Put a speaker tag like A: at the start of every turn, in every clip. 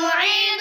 A: معيد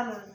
A: Vamos.